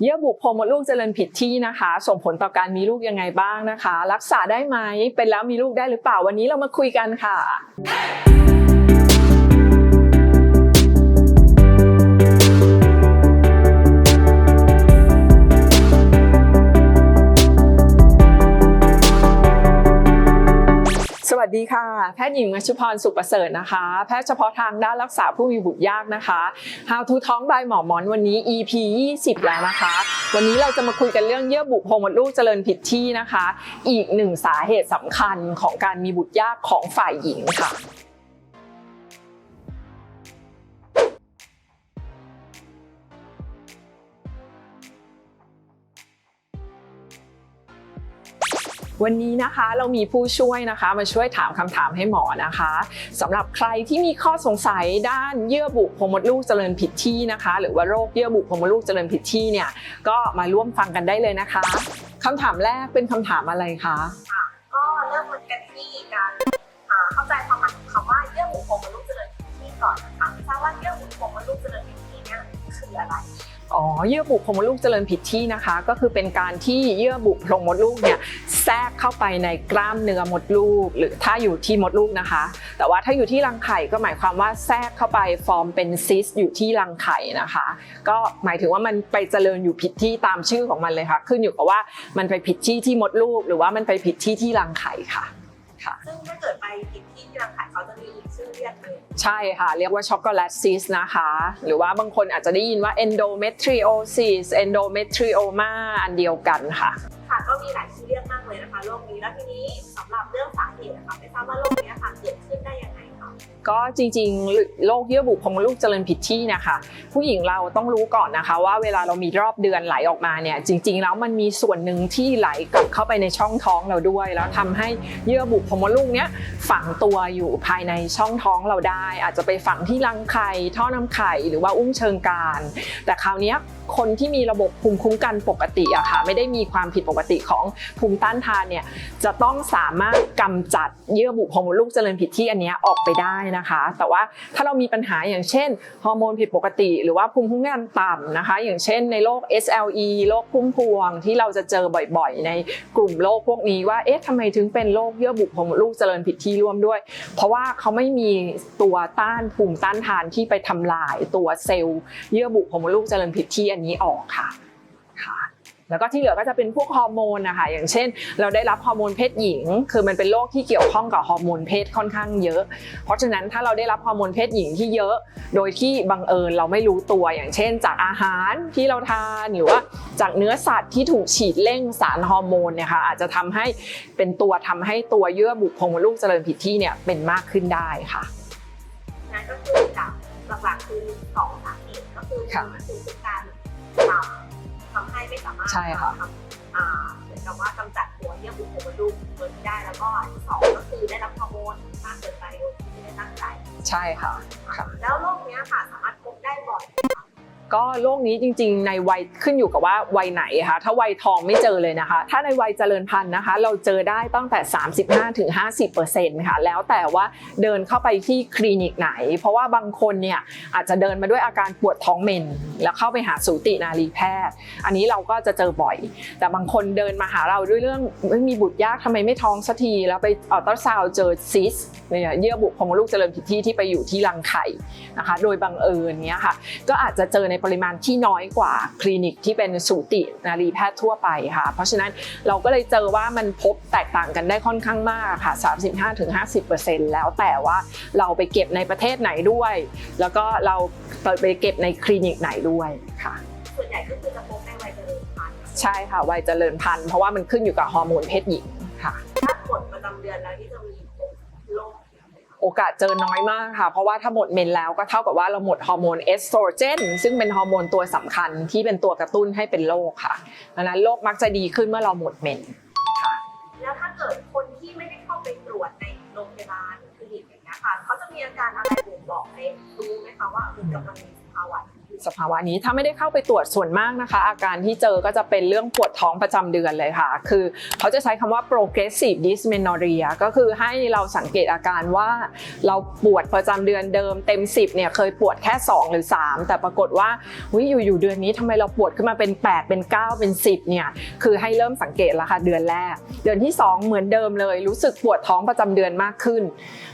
เยื่อบุโพรงมดลูกเจริญผิดที่นะคะ ส่งผลต่อการมีลูกยังไงบ้างนะคะ รักษาได้ไหมเป็นแล้วมีลูกได้หรือเปล่าวันนี้เรามาคุยกันค่ะ วัสดีค่ะ แพทย์หญิงมัชพรสุขประเสริฐนะคะ แพทย์เฉพาะทางด้านรักษาผู้มีบุตรยากนะคะ How to ท้องบายหมอหมอนวันนี้ EP 20 แล้วนะคะ วันนี้เราจะมาคุยกันเรื่องเยื่อบุโพรงมดลูกเจริญผิดที่นะคะ อีกหนึ่งสาเหตุสำคัญของการมีบุตรยากของฝ่ายหญิงค่ะ วันนี้นะคะเรามีผู้ช่วยนะคะมาช่วยถามคำถามให้หมอนะคะสำหรับใครที่มีข้อสงสัยด้านเยื่อบุโพรงมดลูกเจริญผิดที่นะคะ หรือว่าโรคเยื่อบุโพรงมดลูกเจริญผิดที่เนี่ยก็มาร่วมฟังกันได้เลยนะคะคำถามแรกเป็นคำถามอะไรคะก็เริ่มกันที่การอ่าเข้าใจความหมายของคำว่าเยื่อบุโพรงมดลูกเจริญผิดที่ก่อนนะคะไม่ทราบว่าเยื่อบุโพรงมดลูกเจริญผิดที่เนี่ยคืออะไร อ๋อเยื่อบุโพรงมดลูกเจริญผิดที่นะคะ ก็คือเป็นการที่เยื่อบุโพรงมดลูกเนี่ยแทรกเข้าไปในกล้ามเนื้อมดลูก หรือถ้าอยู่ที่มดลูกนะคะ แต่ว่าถ้าอยู่ที่รังไข่ก็หมายความว่าแทรกเข้าไปฟอร์มเป็นซิสอยู่ที่รังไข่นะคะ ก็หมายถึงว่ามันไปเจริญอยู่ผิดที่ตามชื่อของมันเลยค่ะ ขึ้นอยู่กับว่ามันไปผิดที่ที่มดลูก หรือว่ามันไปผิดที่ที่รังไข่ค่ะค่ะซึ่งถ้าเกิดไปผิด ใช่ค่ะ เรียกว่าช็อกโกแลตซิสนะคะ หรือว่าบางคนอาจจะได้ยินว่า endometriosis endometrioma อันเดียวกันค่ะ ค่ะก็มีหลายชื่อเรียกมากเลยนะคะโรคนี้แล้วทีนี้สำหรับเรื่องสาเหตุนะคะไม่ทราบว่าโรคนี้ค่ะเกิดขึ้น ก็จริงๆ โรคเยื่อบุโพรงมดลูกเจริญผิดที่นะคะ ผู้หญิงเราต้องรู้ก่อนนะคะ ว่าเวลาเรามีรอบเดือนไหลออกมาเนี่ยจริง ๆ แล้วมันมีส่วนหนึ่งที่ไหลกลับเข้าไปในช่องท้องเราด้วย แล้วทำให้เยื่อบุโพรงมดลูกเนี้ยฝังตัวอยู่ภายในช่องท้องเราได้ อาจจะไปฝังที่รังไข่ท่อน้ำไข่หรือว่าอุ้งเชิงกรานแต่คราวนี้คนที่มีระบบภูมิคุ้มกันปกติอะค่ะไม่ได้มีความผิดปกติของภูมิต้านทานเนี่ยจะต้องสามารถกำจัดเยื่อบุโพรงมดลูกเจริญผิดที่อันเนี้ยออกไปได้นะคะ แต่ว่าถ้าเรามีปัญหาอย่างเช่นฮอร์โมนผิดปกติ หรือว่าภูมิคุ้มกันต่ำนะคะ อย่างเช่นในโรค SLE โรคพุ่มพวงที่เราจะเจอบ่อยๆ ในกลุ่มโรคพวกนี้ว่าเอ๊ะทำไมถึงเป็นโรคเยื่อบุโพรงลูกเจริญผิดที่ร่วมด้วย เพราะว่าเขาไม่มีตัวต้านภูมิต้านทานที่ไปทำลายตัวเซลล์เยื่อบุโพรงลูกเจริญผิดที่อันนี้ออกค่ะ แล้วก็ที่เหลือก็จะเป็นพวกฮอร์โมนนะคะอย่างเช่น เราได้รับฮอร์โมนเพศหญิง คือมันเป็นโรคที่เกี่ยวข้องกับฮอร์โมนเพศค่อนข้างเยอะ เพราะฉะนั้นถ้าเราได้รับฮอร์โมนเพศหญิงที่เยอะ โดยที่บังเอิญเราไม่รู้ตัวอย่างเช่น จากอาหารที่เราทานหรือว่าจากเนื้อสัตว์ที่ถูกฉีดเร่งสารฮอร์โมนเนี่ยค่ะอาจจะทำให้เป็นตัวทำให้ตัวเยื่อบุโพรงมดลูกเจริญผิดที่เนี่ยเป็นมากขึ้นได้ค่ะนั่นก็คือจากหลักๆคือสองสาเหตุก็คือค่ะมันคือคือการทำทำให้ไม่ สามารถใช่ค่ะทำอ่าเหมือนกับว่ากำจัดตัวเยื่อบุโพรงมดลูกตัวนี้ได้แล้วก็อันที่สองก็คือได้รับฮอร์โมนมากเกินไปโดยที่ไม่ได้ตั้งใจ ใช่ค่ะค่ะแล้วโรคเนี้ยค่ะสามารถพบได้บ่อย ก็โรคนี้จริงๆ ในวัยขึ้นอยู่กับว่าวัยไหนค่ะถ้าวัยทองไม่เจอเลยนะคะ ถ้าในวัยเจริญพันธุ์นะคะ เราเจอได้ตั้งแต่ 35-50%ค่ะแล้วแต่ว่าเดินเข้าไปที่คลินิกไหน เพราะว่าบางคนเนี่ยอาจจะเดินมาด้วยอาการปวดท้องเมน แล้วเข้าไปหาสูตินารีแพทย์ อันนี้เราก็จะเจอบ่อย แต่บางคนเดินมาหาเราด้วยเรื่องไม่มีบุตรยากทำไมไม่ท้องสักที แล้วไปอัลตราซาวเจอซิสเนี่ยเยื่อบุโพรงลูกเจริญผิดที่ที่ไปอยู่ที่รังไข่นะคะ โดยบังเอิญเนี้ยค่ะก็อาจจะเจอในปริมาณที่น้อยกว่าคลินิกที่เป็นสูตินารีแพทย์ทั่วไปค่ะ เพราะฉะนั้นเราก็เลยเจอว่ามันพบแตกต่างกันได้ค่อนข้างมากค่ะ 35-50%แล้วแต่ว่าเราไปเก็บในประเทศไหนด้วย แล้วก็เราไปเก็บในคลินิกไหนด้วยค่ะส่วนใหญ่ก็คือจะพบในวัยเจริญพันธุ์ใช่ค่ะวัยเจริญพันธุ์เพราะว่ามันขึ้นอยู่กับฮอร์โมนเพศหญิงค่ะถ้าหมดประจำเดือนแล้วที่จะมีโรค โอกาสเจอน้อยมากค่ะ เพราะว่าถ้าหมดเมนแล้วก็เท่ากับว่าเราหมดฮอร์โมนเอสโตรเจนซึ่งเป็นฮอร์โมนตัวสำคัญที่เป็นตัวกระตุ้นให้เป็นโรคค่ะดังนั้นโรคมักจะดีขึ้นเมื่อเราหมดเมนแล้วถ้าเกิดคนที่ไม่ได้เข้าไปตรวจในโรงพยาบาลหรือคลินิกอย่างเงี้ยค่ะเขาจะมีอาการอะไรบ่งบอกให้รู้ไหมคะว่าเออกำลังมีภาวะ สภาวะนี้ถ้าไม่ได้เข้าไปตรวจส่วนมากนะคะ อาการที่เจอก็จะเป็นเรื่องปวดท้องประจำเดือนเลยค่ะ คือเขาจะใช้คำว่า progressive dysmenorrhea ก็คือให้เราสังเกตอาการว่าเราปวดประจำเดือนเดิมเต็ม 10เนี่ยเคยปวดแค่ 2 หรือ 3 แต่ปรากฏว่าวิอยู่ๆเดือนนี้ทำไมเราปวดขึ้นมาเป็น 8 เป็น 9 เป็น 10เนี่ยคือให้เริ่มสังเกตแล้วค่ะเดือนแรก เดือนที่ 2 เหมือนเดิมเลย รู้สึกปวดท้องประจำเดือนมากขึ้น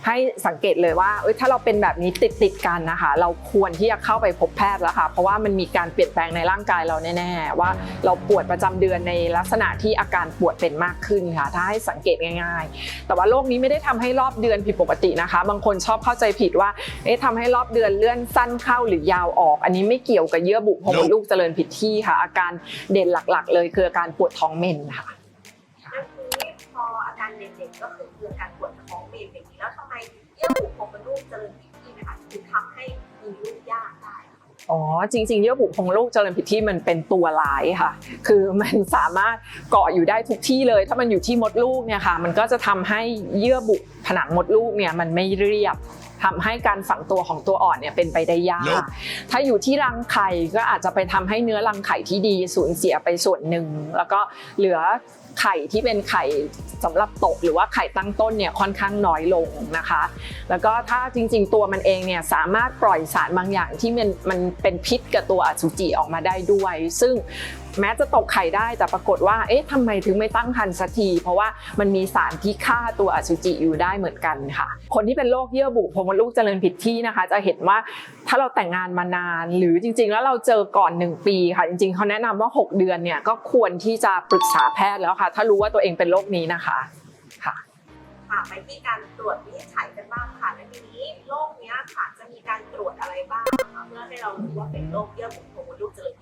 ให้สังเกตเลยว่าถ้าเราเป็นแบบนี้ติดติดๆกันนะคะ เราควรที่จะเข้าไปพบแพทย์แล้วค่ะ เพราะว่ามันมีการเปลี่ยนแปลงในร่างกายเราแน่ ๆ ว่าเราปวดประจำเดือนในลักษณะที่อาการปวดเป็นมากขึ้นค่ะ ถ้าให้สังเกตง่าย ๆ แต่ว่าโรคนี้ไม่ได้ทำให้รอบเดือนผิดปกตินะคะ บางคนชอบเข้าใจผิดว่า เอ๊ะทำให้รอบเดือนเลื่อนสั้นเข้าหรือยาวออก อันนี้ไม่เกี่ยวกับเยื่อบุโพรงมดลูกเจริญผิดที่ค่ะ อาการเด่นหลักๆ เลยคืออาการปวดท้องเมนค่ะแล้วทีนี้พออาการเด่นๆก็คือ อะอ๋อจริงๆเยื่อบุโพรงลูกเจริญผิดที่มันเป็นตัวร้ายค่ะ คือมันสามารถเกาะอยู่ได้ทุกที่เลย ถ้ามันอยู่ที่มดลูกเนี่ยค่ะ มันก็จะทำให้เยื่อบุผนังมดลูกเนี่ยมันไม่เรียบทำให้การฝังตัวของตัวอ่อนเนี่ยเป็นไปได้ยาก Nope ถ้าอยู่ที่รังไข่ก็อาจจะไปทำให้เนื้อรังไข่ที่ดีสูญเสียไปส่วนหนึ่ง แล้วก็เหลือ ไข่ที่เป็นไข่สำหรับตกหรือว่าไข่ตั้งต้นเนี่ยค่อนข้างน้อยลงนะคะ แล้วก็ถ้าจริงๆตัวมันเองเนี่ยสามารถปล่อยสารบางอย่างที่มันมันเป็นพิษกับตัวอสุจิออกมาได้ด้วย ซึ่ง แม้จะตกไข่ได้แต่ปรากฏว่า เอ๊ะทำไมถึงไม่ตั้งครรภ์สักที เพราะว่ามันมีสารที่ฆ่าตัวอสุจิอยู่ได้เหมือนกันค่ะ คนที่เป็นโรคเยื่อบุโพรงมดลูกเจริญผิดที่นะคะ จะเห็นว่าถ้าเราแต่งงานมานาน หรือจริง ๆ แล้วเราเจอก่อน 1 ปีค่ะ จริง ๆเขาแนะนำว่า 6 เดือนเนี่ยก็ควรที่จะปรึกษาแพทย์แล้วค่ะ ถ้ารู้ว่าตัวเองเป็นโรคนี้นะคะค่ะค่ะไปที่การตรวจวินิจฉัยกันบ้างค่ะและทีนี้โรคเนี้ยค่ะจะมีการตรวจอะไรบ้างคะเพื่อให้เรารู้ว่าเป็นโรคเยื่อบุโพรงมดลูกเจริญ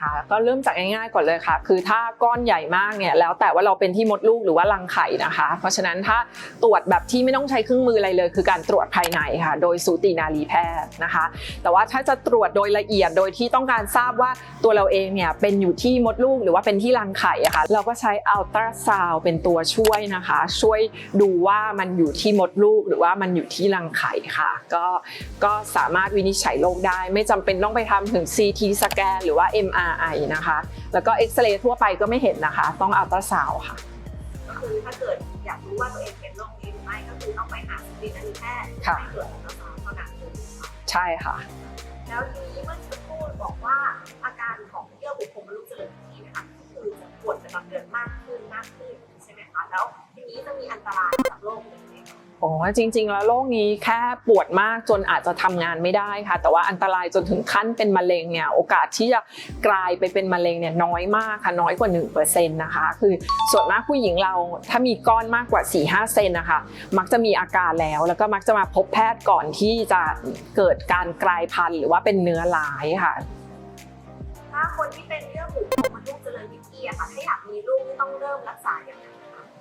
ค่ะก็เริ่มจากง่ายๆก่อนเลยค่ะ คือถ้าก้อนใหญ่มากเนี่ยแล้วแต่ว่าเราเป็นที่มดลูกหรือว่ารังไข่นะคะ เพราะฉะนั้นถ้าตรวจแบบที่ไม่ต้องใช้เครื่องมืออะไรเลย คือการตรวจภายในค่ะ โดยสูตินารีแพทย์นะคะ แต่ว่าถ้าจะตรวจโดยละเอียดโดยที่ต้องการทราบว่าตัวเราเองเนี่ยเป็นอยู่ที่มดลูกหรือว่าเป็นที่รังไข่อะค่ะเราก็ใช้อัลตราซาวเป็นตัวช่วยนะคะ ช่วยดูว่ามันอยู่ที่มดลูก หรือว่ามันอยู่ที่รังไข่ค่ะ ก็ก็สามารถวินิจฉัยโรคได้ ไม่จำเป็นต้องไปทำถึง CT สแกนหรือว่า MRI นะคะ แล้วก็เอ็กซเรย์ทั่วไปก็ไม่เห็นนะคะ ต้องอัลตราซาวค่ะก็คือถ้าเกิดอยากรู้ว่าตัวเองเป็นโรคนี้หรือไม่ก็คือต้องไปหาสตินารีแพทย์ค่ะให้ตรวจอัลตราซาวด์เท่านั้นเองค่ะใช่ค่ะ แล้วทีนี้เมื่อสักครู่บอกว่าอาการของเยื่อบุโพรงมดลูกเจริญผิดที่นะคะก็คือจะปวดประจำเดือนมากขึ้นมากขึ้นใช่ไหมคะแล้วทีนี้จะมีอันตรายจากโรคนี้ไหมคะ อ๋อจริง ๆ แล้วโรคนี้แค่ปวดมากจนอาจจะทำงานไม่ได้ค่ะ แต่ว่าอันตรายจนถึงขั้นเป็นมะเร็งเนี่ยโอกาสที่จะกลายไปเป็นมะเร็งเนี่ยน้อยมากค่ะน้อยกว่า1%นะคะ คือส่วนมากผู้หญิงเราถ้ามีก้อนมากกว่า 4-5 เซนนะคะมักจะมีอาการแล้ว แล้วก็มักจะมาพบแพทย์ก่อนที่จะเกิดการกลายพันธุ์หรือว่าเป็นเนื้อร้ายค่ะถ้าคนที่เป็นเยื่อบุโพรงมดลูกเจริญผิดที่อะค่ะถ้าอยากมีลูกนี่ต้องเริ่มรักษา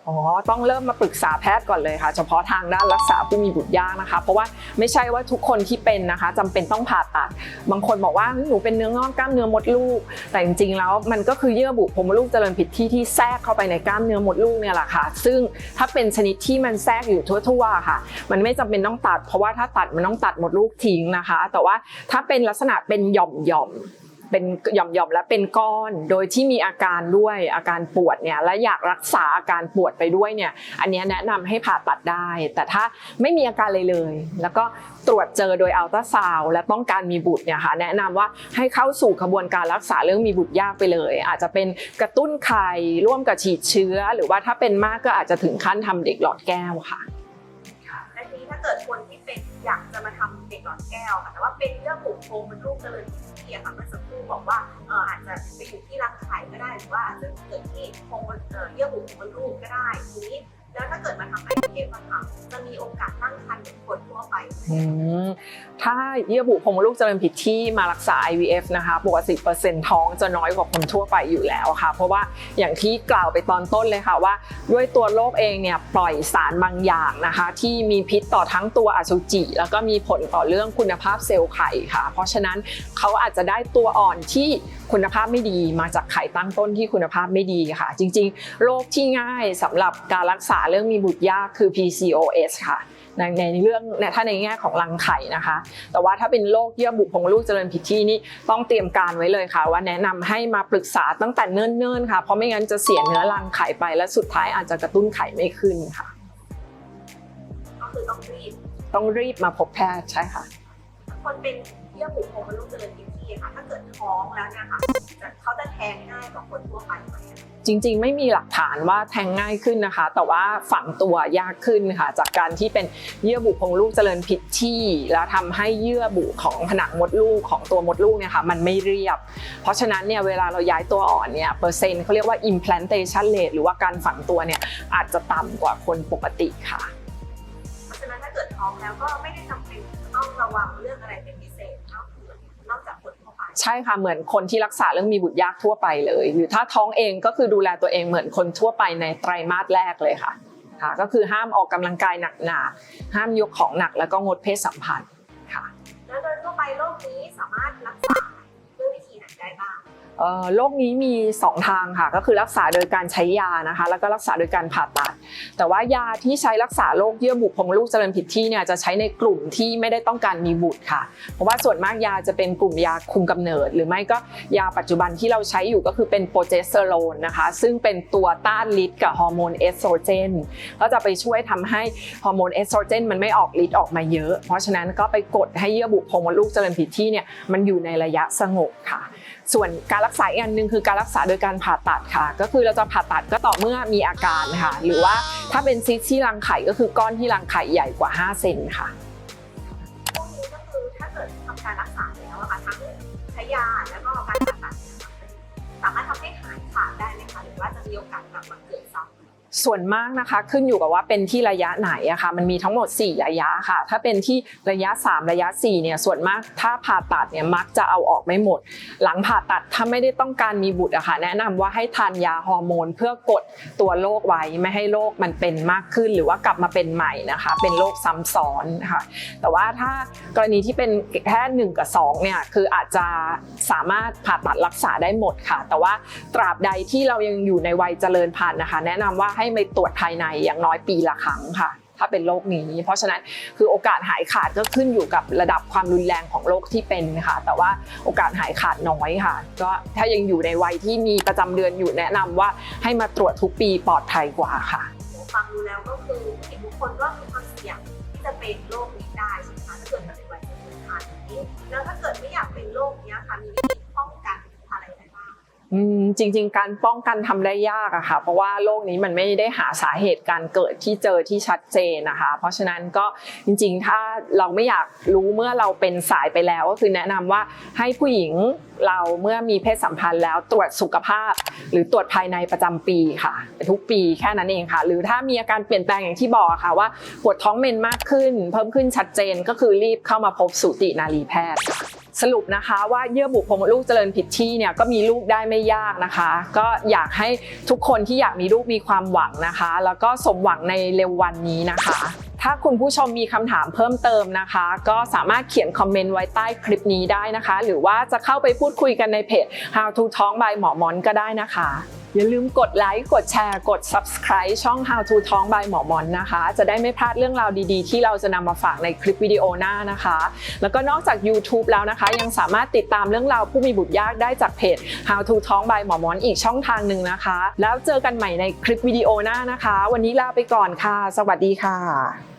อ๋อ ต้องเริ่มมาปรึกษาแพทย์ก่อนเลยค่ะ เฉพาะทางด้านรักษาผู้มีบุตรยากนะคะ เพราะว่าไม่ใช่ว่าทุกคนที่เป็นนะคะจำเป็นต้องผ่าตัด บางคนบอกว่าหนูเป็นเนื้องอกกล้ามเนื้อมดลูก แต่จริงๆแล้วมันก็คือเยื่อบุโพรงมดลูกเจริญผิดที่ที่แทรกเข้าไปในกล้ามเนื้อมดลูกเนี่ยแหละค่ะ ซึ่งถ้าเป็นชนิดที่มันแทรกอยู่ทั่วๆค่ะ มันไม่จำเป็นต้องตัด เพราะว่าถ้าตัดมันต้องตัดมดลูกทิ้งนะคะ แต่ว่าถ้าเป็นลักษณะเป็นหย่อมๆ เป็นหย่อมๆและเป็นก้อน โดยที่มีอาการด้วยอาการปวดเนี่ยและอยากรักษาอาการปวดไปด้วยเนี่ยอันนี้แนะนำให้ผ่าตัดได้ แต่ถ้าไม่มีอาการเลยเลย แล้วก็ตรวจเจอโดยอัลตราซาวและต้องการมีบุตรเนี่ยค่ะแนะนำว่าให้เข้าสู่กระบวนการรักษาเรื่องมีบุตรยากไปเลย อาจจะเป็นกระตุ้นไข่ร่วมกับฉีดเชื้อ หรือว่าถ้าเป็นมากก็อาจจะถึงขั้นทำเด็กหลอดแก้วค่ะและทีนี้ถ้าเกิดคนที่เป็นอยากจะมาทำเด็กหลอดแก้วค่ะแต่ว่าเป็นเยื่อบุโพรงมดลูกเจริญที่อะค่ะเมื่อสักค บอกว่าอาจจะไปอยู่ที่รังไข่ก็ได้หรือว่าอาจจะเกิดที่โพรงเยื่อบุของมดลูกก็ได้ทีนี้แล้วถ้าเกิดมาทำไอเอฟอะค่ะจะมีโอกาสตั้งครรภ์เหมือนคนทั่วไป ถ้าเยื่อบุโพรงมดลูกเจริญผิดที่มารักษา IVF นะคะปกติเปอร์เซ็นต์ท้องจะน้อยกว่าคนทั่วไปอยู่แล้วค่ะ เพราะว่าอย่างที่กล่าวไปตอนต้นเลยค่ะว่า ด้วยตัวโรคเองเนี่ยปล่อยสารบางอย่างนะคะ ที่มีพิษต่อทั้งตัวอสุจิ แล้วก็มีผลต่อเรื่องคุณภาพเซลล์ไข่ค่ะ เพราะฉะนั้นเขาอาจจะได้ตัวอ่อนที่คุณภาพไม่ดีมาจากไข่ตั้งต้นที่คุณภาพไม่ดีค่ะ จริง ๆ โรคที่ง่ายสำหรับการรักษาเรื่องมีบุตรยากคือ PCOS ค่ะในในเรื่องเนี่ยถ้าในแง่ของรังไข่นะคะแต่ว่าถ้าเป็นโรคเยื่อบุโพรงลูกเจริญผิดที่นี่ต้องเตรียมการไว้เลยค่ะ ว่าแนะนำให้มาปรึกษาตั้งแต่เนิ่นๆค่ะ เพราะไม่งั้นจะเสียเนื้อรังไข่ไป และสุดท้ายอาจจะกระตุ้นไข่ไม่ขึ้นค่ะ ก็คือต้องรีบ ต้องรีบมาพบแพทย์ใช่ค่ะ คนเป็นเยื่อบุโพรงมดลูกเจริญผิดที่ค่ะ ถ้าเกิดท้องแล้วเนี่ยค่ะจะเขาจะแท้งง่ายกว่าคนทั่วไปไหมอะ จริงๆ ไม่มีหลักฐานว่าแทงง่ายขึ้นนะคะ แต่ว่าฝังตัวยากขึ้นค่ะ จากการที่เป็นเยื่อบุโพรงลูกเจริญผิดที่ แล้วทำให้เยื่อบุของผนังมดลูกของตัวมดลูกเนี่ยค่ะมันไม่เรียบ เพราะฉะนั้นเนี่ยเวลาเราย้ายตัวอ่อนเนี่ยเปอร์เซ็นต์เขาเรียกว่า implantation rate หรือว่าการฝังตัวเนี่ยอาจจะต่ำกว่าคนปกติค่ะ เพราะฉะนั้นถ้าเกิดท้องแล้วก็ไม่ได้จำเป็นจะต้องระวังเรื่องอะไรเป็นพิเศษนอกจาก ใช่ค่ะเหมือนคนที่รักษาเรื่องมีบุตรยากทั่วไปเลย หรือถ้าท้องเองก็คือดูแลตัวเองเหมือนคนทั่วไปในไตรมาสแรกเลยค่ะค่ะ ก็คือห้ามออกกำลังกายหนักๆห้ามยกของหนักแล้วก็งดเพศสัมพันธ์ค่ะแล้วโดยทั่วไปโรคนี้สามารถ โรคนี้มี 2 ทางค่ะก็คือรักษาโดยการใช้ยานะคะ แล้วก็รักษาโดยการผ่าตัด แต่ว่ายาที่ใช้รักษาโรคเยื่อบุโพรงลูกเจริญผิดที่เนี่ยจะใช้ในกลุ่มที่ไม่ได้ต้องการมีบุตรค่ะ เพราะว่าส่วนมากยาจะเป็นกลุ่มยาคุมกำเนิด หรือไม่ก็ยาปัจจุบันที่เราใช้อยู่ก็คือเป็นโปรเจสเตอโรนนะคะซึ่งเป็นตัวต้านฤทธิ์กับฮอร์โมนเอสโตรเจนก็จะไปช่วยทำให้ฮอร์โมนเอสโตรเจนมันไม่ออกฤทธิ์ออกมาเยอะ เพราะฉะนั้นก็ไปกดให้เยื่อบุโพรงมดลูกเจริญผิดที่เนี่ยมันอยู่ในระยะสงบค่ะ ส่วนการรักษาอีกอันหนึ่งคือการรักษาโดยการผ่าตัดค่ะ ก็คือเราจะผ่าตัดก็ต่อเมื่อมีอาการค่ะ หรือว่าถ้าเป็นซิสที่รังไข่ก็คือก้อนที่รังไข่ใหญ่กว่า 5 เซนค่ะพวกนี้ก็คือถ้าเกิดทำการรักษาแล้วนะคะทั้งใช้ยาแล้วก็การผ่าตัดสามารถทำให้หายขาดได้ไหมคะหรือว่าจะมีโอกาสกลับมาเกิด ส่วนมากนะคะขึ้นอยู่กับว่าเป็นที่ระยะไหนอะค่ะมันมีทั้งหมด 4 ระยะค่ะ ถ้าเป็นที่ระยะ 3 ระยะ4เนี่ยส่วนมากถ้าผ่าตัดเนี่ยมักจะเอาออกไม่หมด หลังผ่าตัดถ้าไม่ได้ต้องการมีบุตรอะค่ะแนะนำว่าให้ทานยาฮอร์โมน เพื่อกดตัวโรคไว้ไม่ให้โรคมันเป็นมากขึ้น หรือว่ากลับมาเป็นใหม่นะคะ เป็นโรคซ้ำซ้อนค่ะแต่ว่าถ้ากรณีที่เป็นแค่หนึ่งกับสองเนี่ยคืออาจจะสามารถผ่าตัดรักษาได้หมดค่ะ แต่ว่าตราบใดที่เรายังอยู่ในวัยเจริญพันธุ์นะคะ แนะนำว่าให้ไปตรวจภายในอย่างน้อยปีละครั้งค่ะ ถ้าเป็นโรคนี้ เพราะฉะนั้นคือโอกาสหายขาดก็ขึ้นอยู่กับระดับความรุนแรงของโรคที่เป็นค่ะ แต่ว่าโอกาสหายขาดน้อยค่ะ ก็ถ้ายังอยู่ในวัยที่มีประจำเดือนอยู่แนะนำว่าให้มาตรวจทุกปีปลอดภัยกว่าค่ะฟังดูแล้วก็คือผู้หญิงทุกคนก็มีความเสี่ยงที่จะเป็นโรคนี้ได้ใช่ไหมคะถ้าเกิดมาในวัยริญพันธุ์นี้แล้วถ้าเกิดไม่ จริง ๆ การป้องกันทำได้ยากอะค่ะ เพราะว่าโรคนี้มันไม่ได้หาสาเหตุการเกิดที่เจอที่ชัดเจนนะคะ เพราะฉะนั้นก็จริง ๆ ถ้าเราไม่อยากรู้เมื่อเราเป็นสายไปแล้ว ก็คือแนะนำว่าให้ผู้หญิงเราเมื่อมีเพศสัมพันธ์แล้วตรวจสุขภาพ หรือตรวจภายในประจำปีค่ะ ทุกปีแค่นั้นเองค่ะ หรือถ้ามีอาการเปลี่ยนแปลงอย่างที่บอกค่ะว่าปวดท้องเมนมากขึ้น เพิ่มขึ้นชัดเจนก็คือรีบเข้ามาพบสูตินารีแพทย์ สรุปนะคะว่าเยื่อบุโพรงมดลูกเจริญผิดที่เนี่ยก็มีลูกได้ไม่ยากนะคะ ก็อยากให้ทุกคนที่อยากมีลูกมีความหวังนะคะ แล้วก็สมหวังในเร็ววันนี้นะคะ ถ้าคุณผู้ชมมีคำถามเพิ่มเติมนะคะ ก็สามารถเขียนคอมเมนต์ไว้ใต้คลิปนี้ได้นะคะ หรือว่าจะเข้าไปพูดคุยกันในเพจ How to ท้อง by หมอมอนก็ได้นะคะ อย่าลืมกดไลค์กดแชร์ กด subscribe ช่อง How to Talk by หมอมอนนะคะ จะได้ไม่พลาดเรื่องราวดีๆ ที่เราจะนำมาฝากในคลิปวิดีโอหน้านะคะ แล้วก็นอกจาก YouTube แล้วนะคะ ยังสามารถติดตามเรื่องราวผู้มีบุตรยากได้จากเพจ How to Talk by หมอมอนอีกช่องทางหนึ่งนะคะ แล้วเจอกันใหม่ในคลิปวิดีโอหน้านะคะ วันนี้ลาไปก่อนค่ะ สวัสดีค่ะ